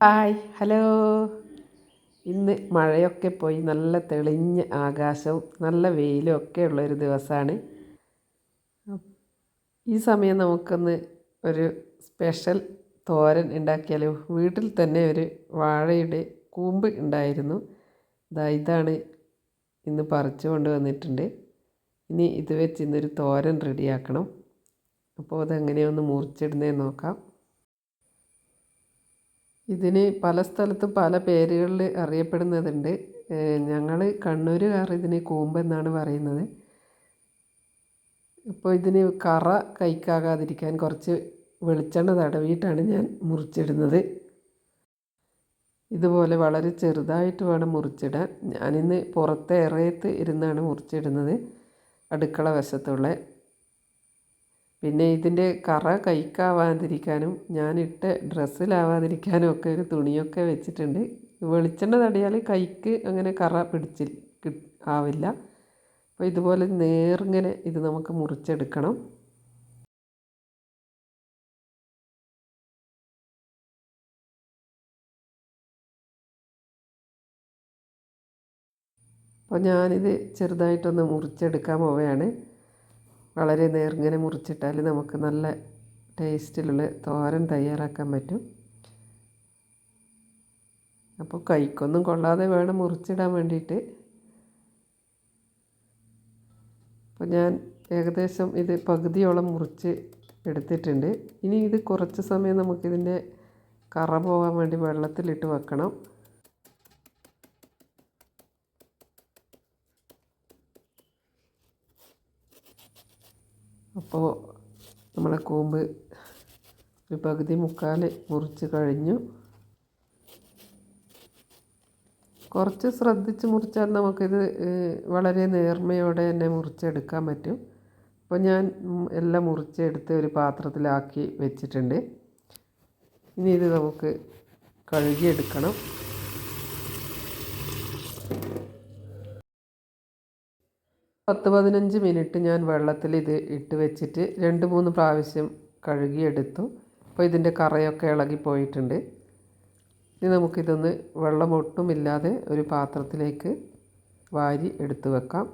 Hi hello. ഇന്ന് മഴയൊക്കെ പോയി നല്ല തെളിഞ്ഞ ആകാശവും നല്ല വെയിലും ഒക്കെ ഉള്ളൊരു ദിവസമാണ്. ഈ സമയം നമുക്കൊന്ന് ഒരു സ്പെഷ്യൽ തോരൻ ഉണ്ടാക്കിയാലോ? വീട്ടിൽ തന്നെ ഒരു വാഴയുടെ കൂമ്പ് ഉണ്ടായിരുന്നു. ഇതാ ഇതാണ് ഇന്ന് പറിച്ചു കൊണ്ട് വന്നിട്ടുണ്ട്. ഇനി ഇത് വെച്ച് ഇന്നൊരു തോരൻ റെഡിയാക്കണം. അപ്പോൾ അതെങ്ങനെയൊന്ന് മുറിച്ചിടുന്നേ നോക്കാം. ഇതിന് പല സ്ഥലത്തും പല പേരുകളിൽ അറിയപ്പെടുന്നതുണ്ട്. ഞങ്ങൾ കണ്ണൂരുകാർ ഇതിന് കൂമ്പെന്നാണ് പറയുന്നത്. അപ്പോൾ ഇതിന് കറ കൈക്കാകാതിരിക്കാൻ കുറച്ച് വെളിച്ചെണ്ണ തടവിയിട്ടാണ് ഞാൻ മുറിച്ചിടുന്നത്. ഇതുപോലെ വളരെ ചെറുതായിട്ട് വേണം മുറിച്ചിടാൻ. ഞാനിന്ന് പുറത്തെ ഇറയത്ത് ഇരുന്നാണ് മുറിച്ചിടുന്നത്. അടുക്കള വശത്തുള്ള പിന്നെ ഇതിന്റെ കറ കൈക്കാവാതിരിക്കാനും ഞാനിട്ട ഡ്രസ്സിലാവാതിരിക്കാനും ഒക്കെ ഒരു തുണിയൊക്കെ വെച്ചിട്ടുണ്ട്. വെളിച്ചെണ്ണ തടിയാൽ കൈക്ക് അങ്ങനെ കറ പിടിച്ച് ആവില്ല. അപ്പോൾ ഇതുപോലെ നേർങ്ങനെ ഇത് നമുക്ക് മുറിച്ചെടുക്കണം. അപ്പോൾ ഞാനിത് ചെറുതായിട്ടൊന്ന് മുറിച്ചെടുക്കാൻ പോവുകയാണ്. വളരെ നേർങ്ങനെ മുറിച്ചിട്ടാൽ നമുക്ക് നല്ല ടേസ്റ്റിലുള്ള തോരൻ തയ്യാറാക്കാൻ പറ്റും. അപ്പോൾ കൈക്കൊന്നും കൊള്ളാതെ വേണം മുറിച്ചിടാൻ വേണ്ടിയിട്ട്. അപ്പോൾ ഞാൻ ഏകദേശം ഇത് പകുതിയോളം മുറിച്ച് എടുത്തിട്ടുണ്ട്. ഇനി ഇത് കുറച്ച് സമയം നമുക്കിതിന്റെ കറ പോകാൻ വേണ്ടി വെള്ളത്തിലിട്ട് വെക്കണം. അപ്പോൾ നമ്മളെ കൂമ്പ് ഒരു പകുതി മുക്കാൽ മുറിച്ച് കഴിഞ്ഞു. കുറച്ച് ശ്രദ്ധിച്ച് മുറിച്ചാൽ നമുക്കിത് വളരെ നേർമയോടെ തന്നെ മുറിച്ചെടുക്കാൻ പറ്റും. അപ്പോൾ ഞാൻ എല്ലാം മുറിച്ചെടുത്ത് ഒരു പാത്രത്തിലാക്കി വെച്ചിട്ടുണ്ട്. ഇനി ഇത് നമുക്ക് കഴുകിയെടുക്കണം. പത്ത് പതിനഞ്ച് മിനിറ്റ് ഞാൻ വെള്ളത്തിൽ ഇത് ഇട്ട് വെച്ചിട്ട് രണ്ട് മൂന്ന് പ്രാവശ്യം കഴുകിയെടുത്തു. അപ്പോൾ ഇതിന്റെ കറയൊക്കെ ഇളകി പോയിട്ടുണ്ട് ഇനി നമുക്കിതൊന്ന് വെള്ളം ഒട്ടുമില്ലാതെ ഒരു പാത്രത്തിലേക്ക് വാരി എടുത്തു വെക്കാം.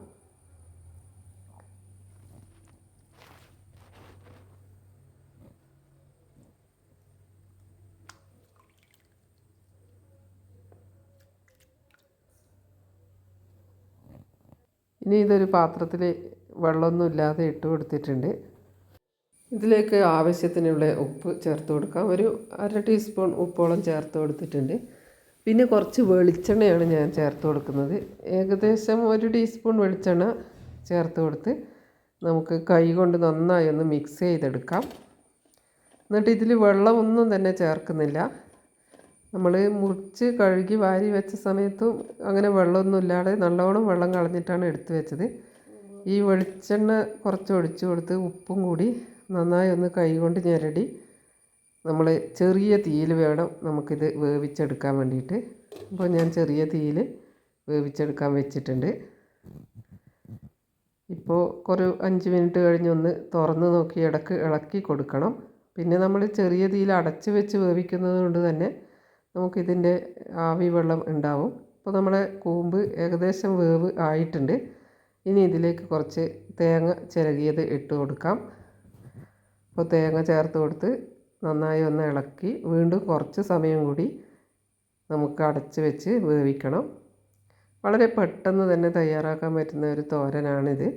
ഇനി ഇതൊരു പാത്രത്തിൽ വെള്ളമൊന്നും ഇല്ലാതെ ഇട്ട് കൊടുത്തിട്ടുണ്ട്. ഇതിലേക്ക് ആവശ്യത്തിനുള്ള ഉപ്പ് ചേർത്ത് കൊടുക്കാം. ഒരു അര ടീസ്പൂൺ ഉപ്പോളം ചേർത്ത് കൊടുത്തിട്ടുണ്ട്. പിന്നെ കുറച്ച് വെളിച്ചെണ്ണയാണ് ഞാൻ ചേർത്ത് കൊടുക്കുന്നത്. ഏകദേശം ഒരു ടീസ്പൂൺ വെളിച്ചെണ്ണ ചേർത്ത് കൊടുത്ത് നമുക്ക് കൈ കൊണ്ട് നന്നായി ഒന്ന് മിക്സ് ചെയ്തെടുക്കാം. എന്നിട്ട് ഇതിൽ വെള്ളമൊന്നും തന്നെ ചേർക്കുന്നില്ല. നമ്മൾ മുറിച്ച് കഴുകി വാരി വെച്ച സമയത്തും അങ്ങനെ വെള്ളമൊന്നും ഇല്ലാതെ നല്ലോണം വെള്ളം കളഞ്ഞിട്ടാണ് എടുത്തു വെച്ചത്. ഈ വെളിച്ചെണ്ണ കുറച്ച് ഒഴിച്ചു കൊടുത്ത് ഉപ്പും കൂടി നന്നായി ഒന്ന് കൈകൊണ്ട് ഞെരടി നമ്മൾ ചെറിയ തീയിൽ വേണം നമുക്കിത് വേവിച്ചെടുക്കാൻ വേണ്ടിയിട്ട്. അപ്പോൾ ഞാൻ ചെറിയ തീയിൽ വേവിച്ചെടുക്കാൻ വെച്ചിട്ടുണ്ട്. ഇപ്പോൾ കുറേ അഞ്ച് മിനിറ്റ് കഴിഞ്ഞൊന്ന് തുറന്ന് നോക്കി ഇടയ്ക്ക് ഇളക്കി കൊടുക്കണം. പിന്നെ നമ്മൾ ചെറിയ തീയിൽ അടച്ച് വെച്ച് വേവിക്കുന്നത് കൊണ്ട് തന്നെ നമുക്കിതിന്റെ ആവി വെള്ളം ഉണ്ടാവും. അപ്പോൾ നമ്മുടെ കൂമ്പ് ഏകദേശം വേവ് ആയിട്ടുണ്ട്. ഇനി ഇതിലേക്ക് കുറച്ച് തേങ്ങ ചിരകിയത് ഇട്ട് കൊടുക്കാം. അപ്പോൾ തേങ്ങ ചേർത്ത് കൊടുത്ത് നന്നായി ഒന്ന് ഇളക്കി വീണ്ടും കുറച്ച് സമയം കൂടി നമുക്ക് അടച്ച് വെച്ച് വേവിക്കണം. വളരെ പെട്ടെന്ന് തന്നെ തയ്യാറാക്കാൻ പറ്റുന്ന ഒരു തോരനാണിത്.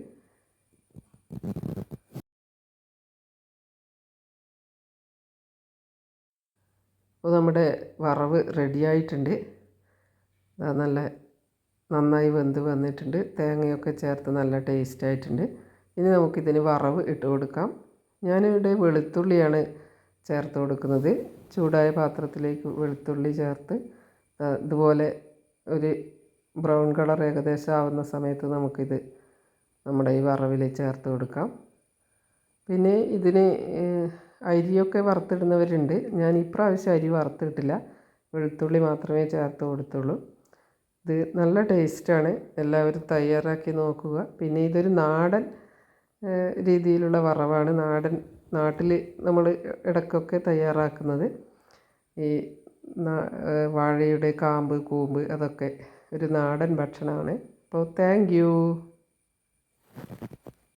അപ്പോൾ നമ്മുടെ വറവ് റെഡിയായിട്ടുണ്ട് നല്ല നന്നായി വെന്ത് വന്നിട്ടുണ്ട്. തേങ്ങയൊക്കെ ചേർത്ത് നല്ല ടേസ്റ്റ് ആയിട്ടുണ്ട്. ഇനി നമുക്കിതിന് വറവ് ഇട്ട് കൊടുക്കാം. ഞാനിവിടെ വെളുത്തുള്ളിയാണ് ചേർത്ത് കൊടുക്കുന്നത്. ചൂടായ പാത്രത്തിലേക്ക് വെളുത്തുള്ളി ചേർത്ത് ഇതുപോലെ ഒരു ബ്രൗൺ കളർ ഏകദേശം ആവുന്ന സമയത്ത് നമുക്കിത് നമ്മുടെ ഈ വറവിൽ ചേർത്ത് കൊടുക്കാം. പിന്നെ ഇതിന് അരിയൊക്കെ വറുത്തിടുന്നവരുണ്ട്. ഞാൻ ഇപ്രാവശ്യം അരി വറുത്തിട്ടില്ല. വെളുത്തുള്ളി മാത്രമേ ചേർത്ത് കൊടുത്തുള്ളൂ. ഇത് നല്ല ടേസ്റ്റാണ്. എല്ലാവരും തയ്യാറാക്കി നോക്കുക. പിന്നെ ഇതൊരു നാടൻ രീതിയിലുള്ള വറവാണ്. നാടൻ നാട്ടിൽ നമ്മൾ ഇടയ്ക്കൊക്കെ തയ്യാറാക്കുന്നത്. ഈ വാഴയുടെ കാമ്പ് കൂമ്പ് അതൊക്കെ ഒരു നാടൻ ഭക്ഷണമാണ്. അപ്പോൾ താങ്ക്